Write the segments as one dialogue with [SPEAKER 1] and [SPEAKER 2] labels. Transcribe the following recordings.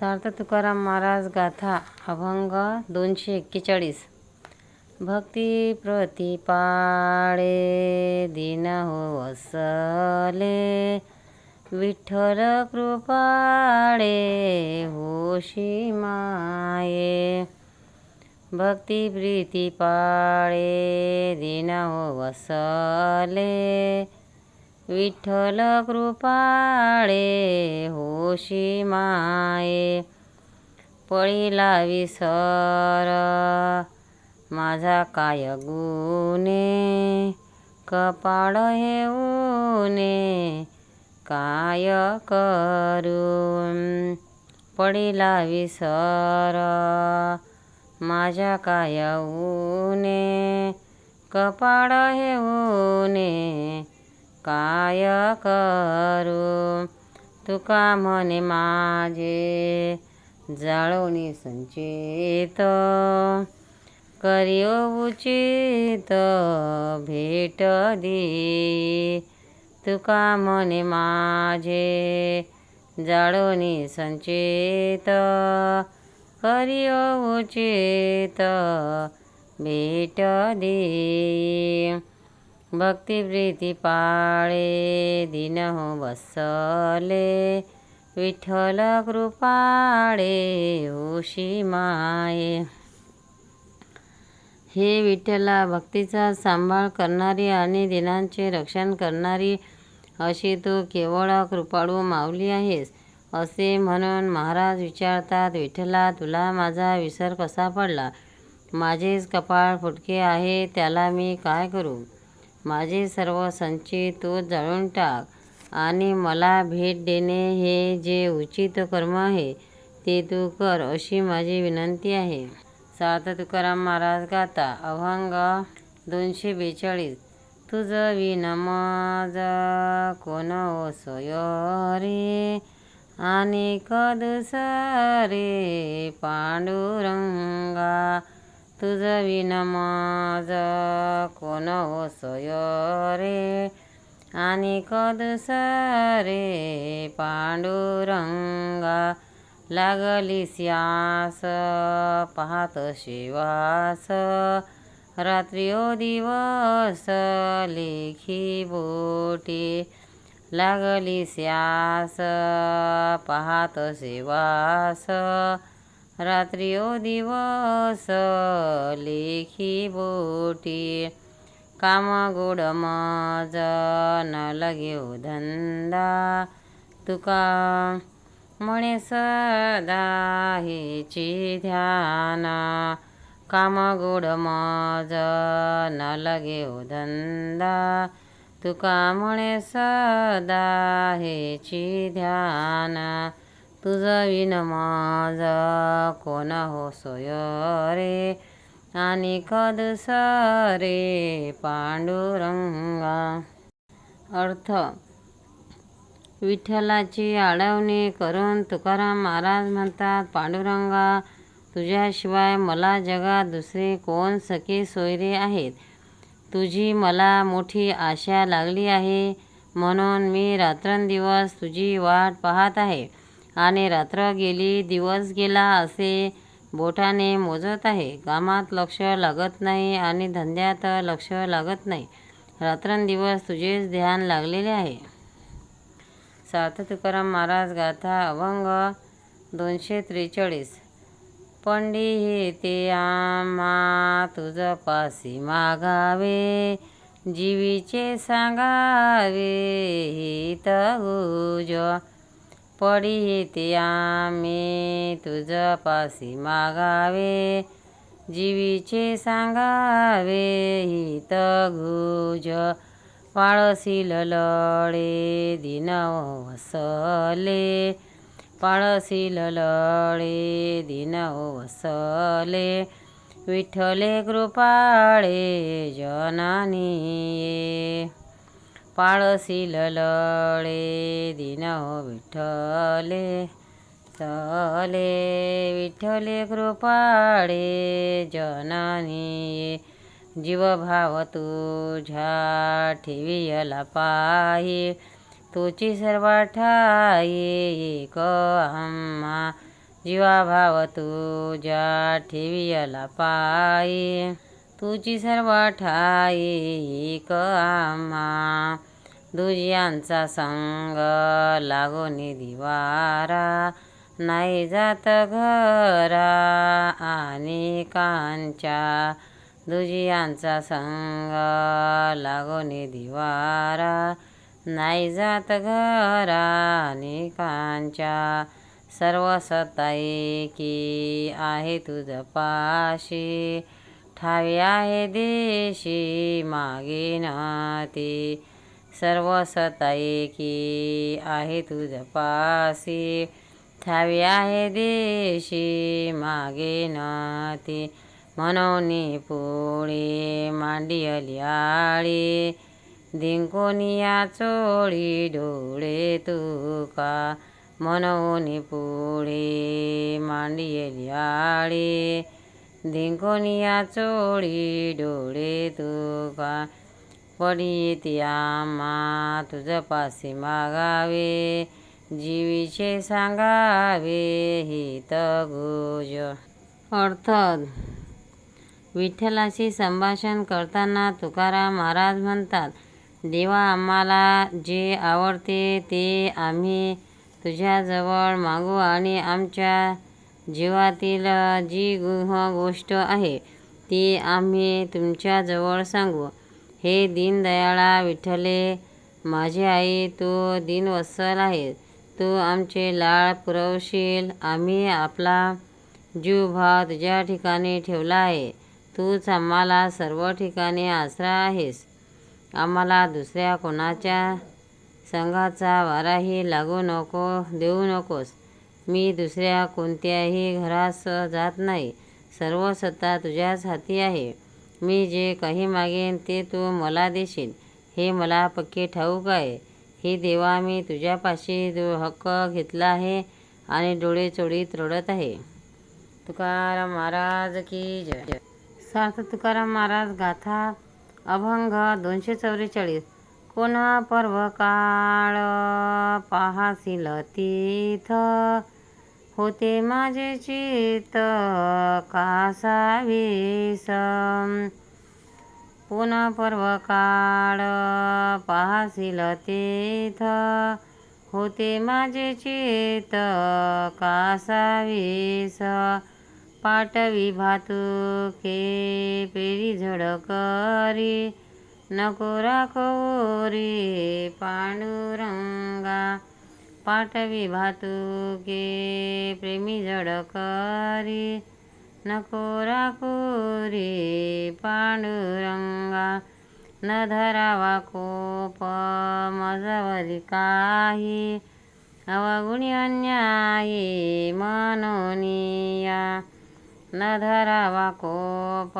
[SPEAKER 1] सार्थ तुकाराम महाराज गाथा अभंग दोनशे एक्केचाळीस. भक्ती प्रतिपाळे दिन हो वसले विठ्ठल कृपाळे होशी माये. भक्ती प्रीती पाळे दिन हो वसले विठ्ठल कृपाळे होशी माये. पळीला विसर माझा काय गुणे कपाळ हे ऊने काय करू पडीला विसर माझ्या काय ऊने कपाळ हे ऊने काय करू? तुका म्हणे माझे जाळवणी संचित. करियो उचित भेट दे. तुका म्हणे माझे जाळवणी संचित. करियो उचित भेट दे. भक्ती प्रीती पाळे दिनहो बसले विठ्ठल कृपाळे ओशी माये. हे विठ्ठला भक्तीचा सांभाळ करणारी आणि दिनांचे रक्षण करणारी अशी तू केवळ कृपाळू माऊली आहेस असे म्हणून महाराज विचारतात विठ्ठला तुला माझा विसर कसा पडला? माझेच कपाळ फुटके आहे त्याला मी काय करू? माझे सर्व संचित तू जळून टाक आणि मला भेट देणे हे जे उचित कर्म आहे ते तू कर अशी माझी विनंती आहे. सात तुकाराम महाराज गाता अभंग दोनशे बेचाळीस. तुझ विनमाज कोण ओसय रे आणि कदुसरे पांडुरंगा तुझा विना मज कोण ओसय रे? आणि कदुसरे पांडुरंगा लागली स्यास पाहत शिवास. रात्री ओ दिवस लेखी बोटी लागली स्यास पाहत शिवास. रात्रियो दिवस लेखी बोटी काम गोड मज न लग्यो धंदा. तुका म्हणे सदा हेची ध्यान. काम गोड मज न लग्यो धंदा. तुका म्हणे सदा हेची ध्यान. तुझा विन माझा कोण हो सोय रे? आणि कदस रे पांडुरंगा. अर्थ विठ्ठलाची आडवणी करून तुकाराम महाराज म्हणतात पांडुरंगा तुझ्याशिवाय मला जगात दुसरे कोण सखे सोयरे आहेत? तुझी मला मोठी आशा लागली आहे म्हणून मी रात्रंदिवस तुझी वाट पाहत आहे. आणि रात्र गेली दिवस गेला असे बोटाने मोजत आहे. कामात लक्ष लागत नाही आणि धंद्यात लक्ष लागत नाही. रात्रंदिवस तुझेच ध्यान लागलेले आहे. सात तुकाराम महाराज गाथा अभंग दोनशे त्रेचाळीस. पंडी हे ते आम्हा तुझं पासी मागावे जीवीचे सांगावे हित गुज. पडी हे ते आम्ही तुझ पासी मागावे जीवीचे सांगावे हित गुज पाळसी लळे दिन वसले पाळसी लळे दिन वसले विठ्ठले कृपाळे जननी पाळसी लळे दिन विठ्ठले चले विठ्ठले कृपाळे जननी जीवभाव तुझ्या ठेवियला पायी तुची सर्व ठाई एक आम्हा जीवा भाव तुझ्या ठेवियला पायी तुझी सर्व ठाई क आम्हा. दुजियांचा संग लागोनी दिवारा. नाही जात घरा आणि कांच्या. दुजियांचा संग लागोनी दिवारा. नाही जात घरा आणि कांच्या. सर्व सताई की आहे तुझ पाशी. ठावी आहे देशी मागे ती सर्व सताई की आहे तुझ पासी. ठावी आहे देशी मागे ती म्हणून पोळी मांडियली आळी दिंकोनिया चोळी डोळे तुका. म्हणून पोळी मांडियली आळी दिंकोनिया चोळी डोळे तुका पडी येते आम्हा तुझं पासी मागावे जीवीचे सांगावे हित गुज अर्थात विठ्ठलाशी संभाषण करताना तुकाराम महाराज म्हणतात देवा आम्हाला जे आवडते ते आम्ही तुझ्याजवळ मागू आणि आमच्या जीवातील जी गुह गोष्ट आहे ती आम्ही तुमच्याजवळ सांगू. हे दीनदयाळा विठ्ठले माझी आई तू दिनवत्सल आहे तू आमचे लाळ पुरवशील. आम्ही आपला जीव भाव तुझ्या ठिकाणी ठेवला आहे. तूच आम्हाला सर्व ठिकाणी आसरा आहेस. आम्हाला दुसऱ्या कोणाच्या संघाचा वाराही लागू नको देऊ नकोस. मी दुसऱ्या कोणत्याही घरास जात नाही. सर्व सत्ता तुझ्याच हाती आहे. मी जे काही मागेन ते तू मला देशील. हे मला पक्के ठाऊक आहे. हे देवा मी तुझ्यापाशी जो हक्क घेतला आहे आणि डोळे चोळीत रडत आहे. तुकाराम महाराज की जय. सार्थ तुकाराम महाराज गाथा अभंग दोनशे चौवेचाळीस कोणा पर्व काळ पाहासील तीथ? होते माझे चित्त कासावीस. पुन्हा पर्व काळ पाहासील तेथ. होते माझे चित्त कासावीस. पाटवी भातुके पेरी झडकरी. नको राखोरी पांडुरंगा. पाटवी भातुके प्रेमी झडकरी नको राखोरी पांडुरंगा. न धरावा कोप मजवरी काही. अवगुणी अन्यायी मनोनिया. न धरावा कोप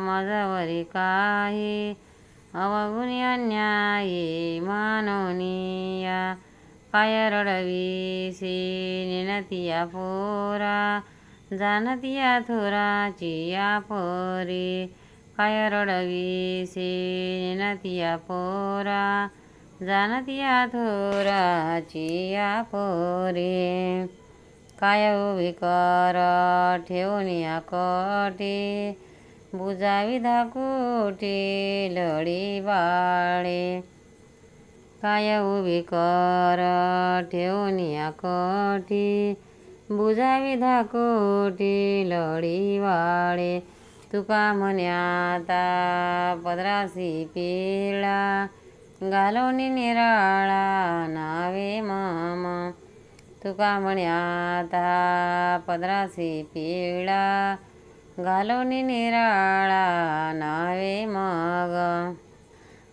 [SPEAKER 1] मजवरी काही. अवगुणी अन्यायी मनोनिया. काय रडवीसी निनतिया पोरा जानतिया थोराची या पोरी काय रडवीसी निनतिया पोरा जानतिया थोराची या पोरी काय उभी कर ठेवून या कटी बुजावी धाकुटी लढी बाळे काय उभी कर? ठेवून या कटी बुजावी धाकोटी लढी वाळे तुका म्हण्याता पदरासी पिळा. घालवणी निराळा नावे माम. तुका म्हण्याता पदरासी पिळा. घालवणी निराळा नावे मग.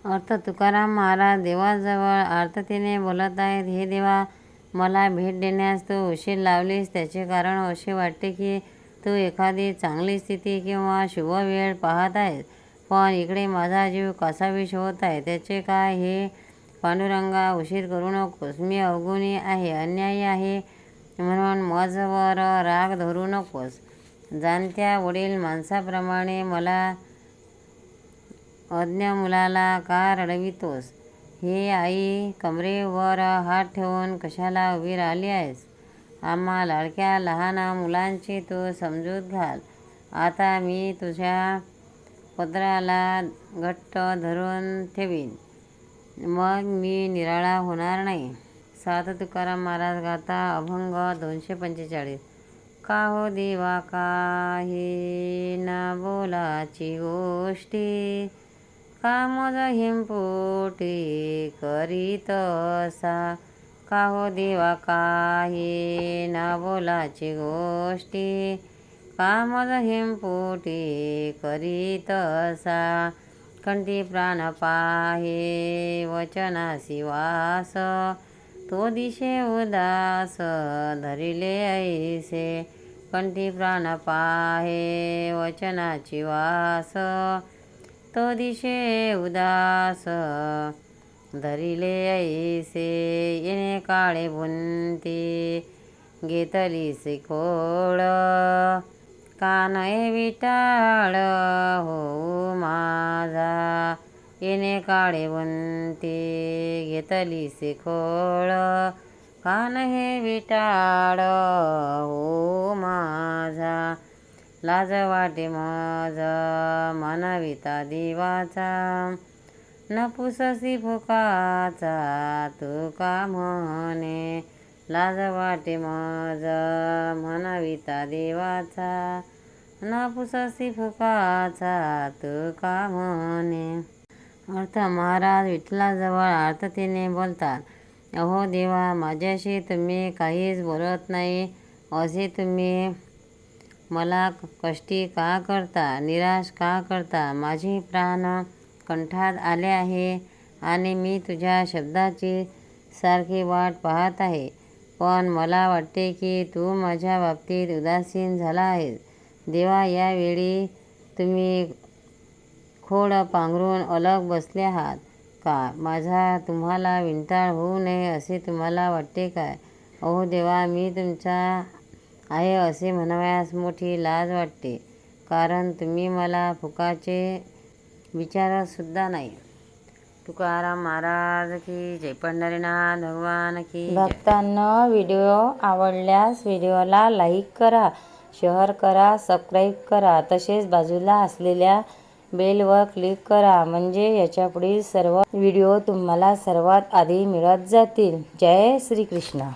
[SPEAKER 1] अर्थ तुकाराम महाराज देवाजवळ आर्ततेने बोलत आहेत हे देवा मला भेट देण्यास तू उशीर लावलीस. त्याचे कारण असे वाटते की तू एखादी चांगली स्थिती किंवा शुभ वेळ पाहत आहेस. पण इकडे माझा जीव कसाविष होत आहे? त्याचे काय हे पांडुरंगा उशीर करू नकोस. मी अवगुणी आहे अन्यायी आहे म्हणून मजवर राग धरू नकोस. जाणत्या वडील माणसाप्रमाणे मला अज्ञ मुलाला का रडवितोस? हे आई कमरेवर हात ठेवून कशाला उभी राहिली आहेस? आम्हा लाडक्या लहान मुलांची तू समजूत घाल. आता मी तुझ्या पदराला घट्ट धरून ठेवीन. मग मी निराळा होणार नाही. सात तुकाराम महाराज गाता अभंग दोनशे पंचेचाळीस. का हो देवा काही ना बोलाची गोष्टी? कामज हिंपोटी करीत असा. काहो देवा काही ना बोलाची गोष्टी. कामज हिंपोटी करीत असा. कंठी प्राण पाहे वचनासी वास. तो दिशे उदास धरिले ऐसे. कंठी प्राण पाहे वचनाची वास. तो दिशे उदास धरिले ऐसे येणे काळे बुंती घेतली शिकोळ कानय विटाळ हो माझा येणे काळे बुंती घेतली शिकोळ कान हे विटाळ लाज वाटे मज मनविता देवाचा. नपुससी फुकाचा तुका म्हणे? लाज वाटे मज मनविता देवाचा. नपुससी फुकाचा तुका म्हणे? अर्थ महाराज विठ्ठलाजवळ आर्ततेने बोलतात अहो देवा माझ्याशी तुम्ही काहीच बोलत नाही असे तुम्ही मला कष्टी का करता निराश का करता? माझे प्राण कंठात आले आहे आणि मी तुझ्या शब्दाची सारखी वाट पाहत आहे. पण मला वाटते की तू माझ्या बाबतीत उदासीन झाला आहेस. देवा यावेळी तुम्ही खोड पांघरून अलग बसले आहात का? माझा तुम्हाला विंटाळ होऊ नये असे तुम्हाला वाटते काय? अहो देवा मी तुमचा आहे असे म्हणावयास मोठी लाज वाटते. कारण तुम्ही मला फुकाचे विचारतसुद्धा नाही. तुकाराम महाराज की जय पंढरीनाथ भगवान की
[SPEAKER 2] भक्तांना व्हिडिओ आवडल्यास व्हिडिओला लाईक करा शेअर करा सबस्क्राईब करा. तसेच बाजूला असलेल्या बेलवर क्लिक करा. म्हणजे याच्यापुढील सर्व व्हिडिओ तुम्हाला सर्वात आधी मिळत जातील. जय श्रीकृष्ण.